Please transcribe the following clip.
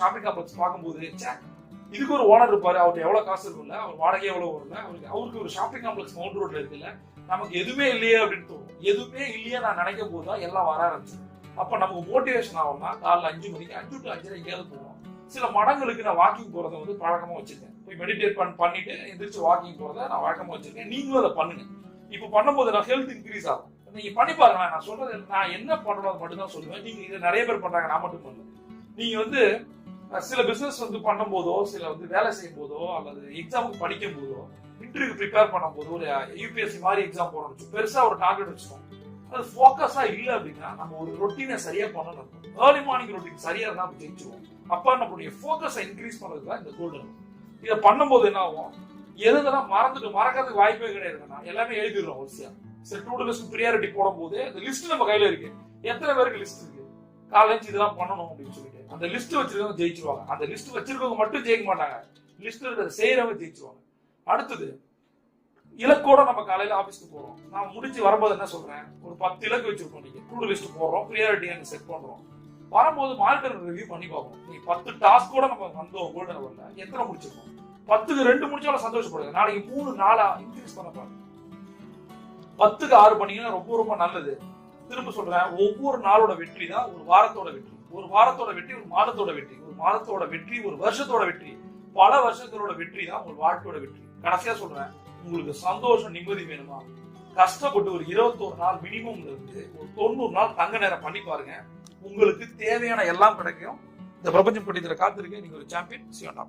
Shopping complex பார்க்கும்போது இதுக்கு ஒரு ஓனர் இருப்பாரு. அவர்கிட்ட எவ்வளவு காசு இருக்கும்ல? அவர் வாடகை எவ்வளவு வரும்ல? அவருக்கு அவருக்கு ஒரு ஷாப்பிங் காம்ப்ளெக்ஸ் மவுண்ட் ரோட்ல இருக்குல்ல? நமக்கு எதுவுமே இல்லையே அப்படின்னு தோணும். எதுவுமே இல்லையே நான் நினைக்கும் போது தான் எல்லாம் வர ஆரம்பிச்சு அப்ப நமக்கு மோட்டிவேஷன் ஆகும்னா காலைல அஞ்சு மணிக்கு அஞ்சு டு அஞ்சரை எங்கேயாவது போவோம். சில மடங்களுக்கு நான் வாக்கிங் போறத வந்து பழக்கமா வச்சிருக்கேன். போய் மெடிடேட் பண்ண பண்ணிட்டு எந்திரிச்சு வாக்கிங் போறத நான் வழக்கமா வச்சிருக்கேன். நீங்களும் அதை பண்ணுங்க. இப்போ பண்ணும்போது நான் ஹெல்த் இன்க்ரீஸ் ஆகும். நீங்க பண்ணி பாருங்க நான் சொல்றது நான் என்ன பண்றோம் மட்டும் தான் சொல்லுவேன். நீங்க இதை நிறைய பேர் பண்றாங்க நான் மட்டும் பண்ணல. நீங்க வந்து சில பிசினஸ் வந்து பண்ணும் போதோ சில வந்து வேலை செய்யும் போதோ அல்லது எக்ஸாமுக்கு படிக்கும் போதோ இன்டர்வியூ ப்ரிப்பேர் பண்ணும் போது ஒரு யூபிஎஸ்சி மாதிரி எக்ஸாம் போடணும் பெருசா ஒரு டார்கெட் வச்சுக்கோங்க. அது ஃபோக்கஸா இல்ல அப்படின்னா நம்ம ஒரு ரொட்டீனை சரியா பண்ணணும் ஏர்லி மார்னிங் ரொட்டீன் சரியா இருந்தா நம்ம ஜெயிச்சிருவோம். அப்ப நம்மளுடைய ஃபோக்கஸை இன்க்ரீஸ் பண்ணுறது தான் இந்த கோல்டு இதை பண்ணும்போது என்ன ஆகும்? எதுதெல்லாம் மறந்துட்டு மறக்கிறதுக்கு வாய்ப்பே கிடையாதுன்னா எல்லாமே எழுதிடுறோம் வரிசையா. சரி டூ லிஸ்ட் ப்ரியாரிட்டி போடும்போது அந்த லிஸ்ட் நம்ம கையில இருக்கு. எத்தனை பேருக்கு லிஸ்ட் இருக்கு? காலேஜ் இதெல்லாம் பண்ணணும் அப்படின்னு சொல்லிட்டு. அந்த லிஸ்ட் வச்சிருக்கவங்க ஜெயிச்சிருவாங்க. அந்த லிஸ்ட் வச்சிருக்கவங்க மட்டும் ஜெயிக்க மாட்டாங்க. லிஸ்ட் இருக்கிறத செய்யறவங்க ஜெயிச்சிருவாங்க. அடுத்தது இலக்கோட நம்ம காலையில ஆபீஸ்க்கு போறோம். நான் முடிச்சு வரும்போது என்ன சொல்றேன்? ஒரு பத்து இலக்கு வச்சிருக்கோம் நீங்க. டூ லிஸ்ட் போடுறோம் ப்ரியாரிட்டி அங்க செட் பண்றோம். வரும்போது மானிட்டர் ரிவ்யூ பண்ணி பார்ப்போம். நீ பத்து டாஸ்க் கூட நம்ம வந்தோம் கோல்டன் வரல. எத்தனை முடிச்சிருக்கோம்? பத்துக்கு ரெண்டு முடிச்சாலும் சந்தோஷப்படுங்க நாளைக்கு மூணு நாளா இன்க்ரீஸ் பண்ண பாருங்க. பத்துக்கு ஆறு பண்ணீங்கன்னா ரொம்ப ரொம்ப நல்லது. திரும்ப சொல்றேன் ஒவ்வொரு நாளோட வெற்றி தான் ஒரு வாரத்தோட வெற்றி. ஒரு வாரத்தோட வெற்றி ஒரு மாதத்தோட வெற்றி ஒரு மாதத்தோட வெற்றி ஒரு வருஷத்தோட வெற்றி. பல வருஷங்களோட வெற்றி தான் உங்க வாழ்க்கையோட வெற்றி. கடைசியா சொல்றேன் உங்களுக்கு சந்தோஷம் நிம்மதி வேணுமா? கஷ்டப்பட்டு ஒரு இருபத்தோரு நாள் மினிமம்ல இருந்து ஒரு தொண்ணூறு நாள் தங்க நேரம் பண்ணி பாருங்க. உங்களுக்கு தேவையான எல்லாம் கிடைக்கும். இந்த பிரபஞ்சம் படிக்கிற காத்திருக்கேன் நீங்க ஒரு சாம்பியன் சிவன்